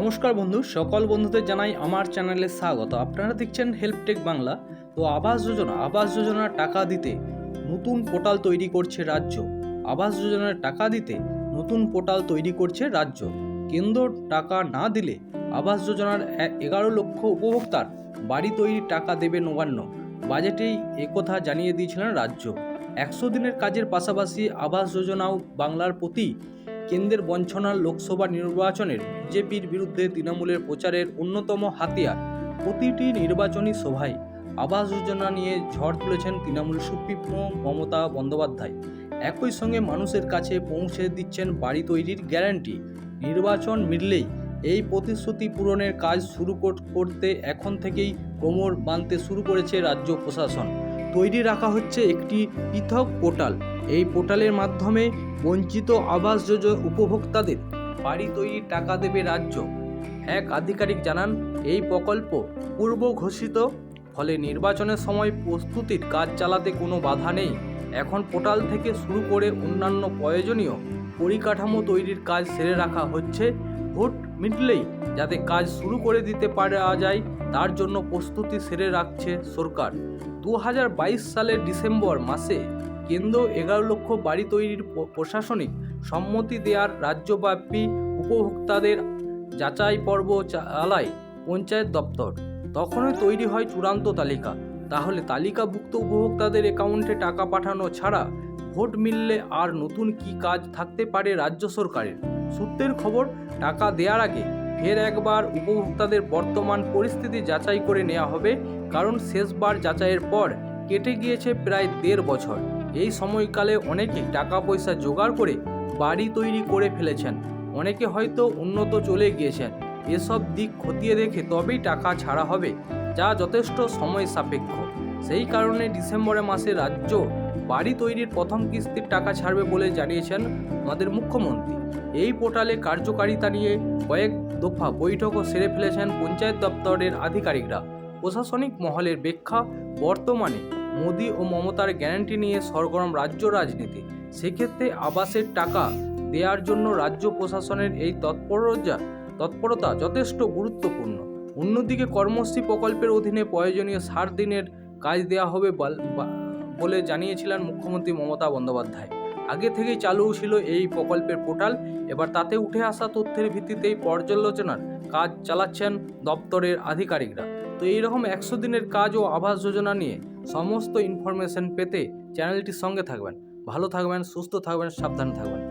নমস্কার বন্ধু, সকল বন্ধুদের জানাই আমার চ্যানেলে স্বাগত। আপনারা দেখছেন হেল্পটেক বাংলা তো আবাস যোজনা, আবাস যোজনার টাকা দিতে নতুন পোর্টাল তৈরি করছে রাজ্য। আবাস যোজনার টাকা দিতে নতুন পোর্টাল তৈরি করছে রাজ্য। কেন্দ্র টাকা না দিলে আবাস যোজনার এগারো লক্ষ উপভোক্তার বাড়ি তৈরির টাকা দেবে নবান্ন। বাজেটেই একথা জানিয়ে দিয়েছিলেন রাজ্য। একশো দিনের কাজের পাশাপাশি আবাস যোজনাও বাংলার প্রতি কেন্দ্রের বঞ্চনার লোকসভা নির্বাচনের বিজেপির বিরুদ্ধে তৃণমূলের প্রচারের অন্যতম হাতিয়ার প্রতিটি নির্বাচনী সভায় আবাস যোজনা নিয়ে ঝড় তুলেছেন তৃণমূল সুপ্রিমো মমতা বন্দ্যোপাধ্যায়। একই সঙ্গে মানুষের কাছে পৌঁছে দিচ্ছেন বাড়ি তৈরির গ্যারান্টি। নির্বাচন মিললেই এই প্রতিশ্রুতি পূরণের কাজ শুরু করতে এখন থেকেই কোমর বাঁধতে শুরু করেছে রাজ্য প্রশাসন। তৈরি রাখা হচ্ছে একটি পৃথক পোর্টাল। এই পোর্টালের মাধ্যমে বঞ্চিত আবাস যোজনা উপভোক্তাদের বাড়ি তৈরির টাকা দেবে রাজ্য। এক আধিকারিক জানান, এই প্রকল্প পূর্ব ঘোষিত ফলে নির্বাচনের সময় প্রস্তুতির কাজ চালাতে কোনো বাধা নেই। এখন পোর্টাল থেকে শুরু করে অন্যান্য প্রয়োজনীয় পরিকাঠামো তৈরির কাজ সেরে রাখা হচ্ছে। ভোট মিটলেই যাতে কাজ শুরু করে দিতে পারা যায় তার জন্য প্রস্তুতি সেরে রাখছে সরকার। দু হাজার বাইশ সালের ডিসেম্বর মাসে কেন্দ্র এগারো লক্ষ বাড়ি তৈরির প্রশাসনিক সম্মতি দেওয়ার রাজ্যব্যাপী উপভোক্তাদের যাচাই পর্ব চালায় পঞ্চায়েত দপ্তর। তখনই তৈরি হয় চূড়ান্ত তালিকা। তাহলে তালিকাভুক্ত উপভোক্তাদের অ্যাকাউন্টে টাকা পাঠানো ছাড়া ভোট মিললে আর নতুন কি কাজ থাকতে পারে রাজ্য সরকারের? সূত্রের খবর, টাকা দেওয়ার আগে ফের একবার উপভোক্তাদের বর্তমান পরিস্থিতি যাচাই করে নেওয়া হবে, কারণ শেষবার যাচাইয়ের পর কেটে গিয়েছে প্রায় দেড় বছর। এই সময়কালে অনেকে টাকা পয়সা জোগাড় করে বাড়ি তৈরি করে ফেলেছেন, অনেকে হয়তো উন্নত চলে গিয়েছেন। এসব দিক খতিয়ে দেখে তবেই টাকা ছাড়া হবে, যা যথেষ্ট সময় সাপেক্ষ। সেই কারণে ডিসেম্বরে মাসে রাজ্য বাড়ি তৈরির প্রথম কিস্তির টাকা ছাড়বে বলে জানিয়েছেন আমাদের মুখ্যমন্ত্রী। এই পোর্টালে কার্যকারিতা নিয়ে কয়েক দফা বৈঠকও সেরে ফেলেছেন পঞ্চায়েত দপ্তরের আধিকারিকরা। প্রশাসনিক মহলের ব্যাখ্যা, বর্তমানে মোদি ও মমতার গ্যারান্টি নিয়ে সরগরম রাজ্য রাজনীতি। সেক্ষেত্রে আবাসের টাকা দেওয়ার জন্য রাজ্য প্রশাসনের এই তৎপরতা তৎপরতা যথেষ্ট গুরুত্বপূর্ণ। অন্যদিকে কর্মশ্রী প্রকল্পের অধীনে প্রয়োজনীয় ষাট দিনের কাজ দেওয়া হবে বলে জানিয়েছিলেন মুখ্যমন্ত্রী মমতা বন্দ্যোপাধ্যায়। আগে থেকেই চালু ছিল এই প্রকল্পের পোর্টাল। এবার তাতে উঠে আসা তথ্যের ভিত্তিতেই পর্যালোচনার কাজ চালাচ্ছেন দপ্তরের আধিকারিকরা। তো এইরকম একশো দিনের কাজ ও আবাস যোজনা নিয়ে সমস্ত ইনফরমেশন পেতে চ্যানেলটির সঙ্গে থাকবেন। ভালো থাকবেন, সুস্থ থাকবেন, সাবধান থাকবেন।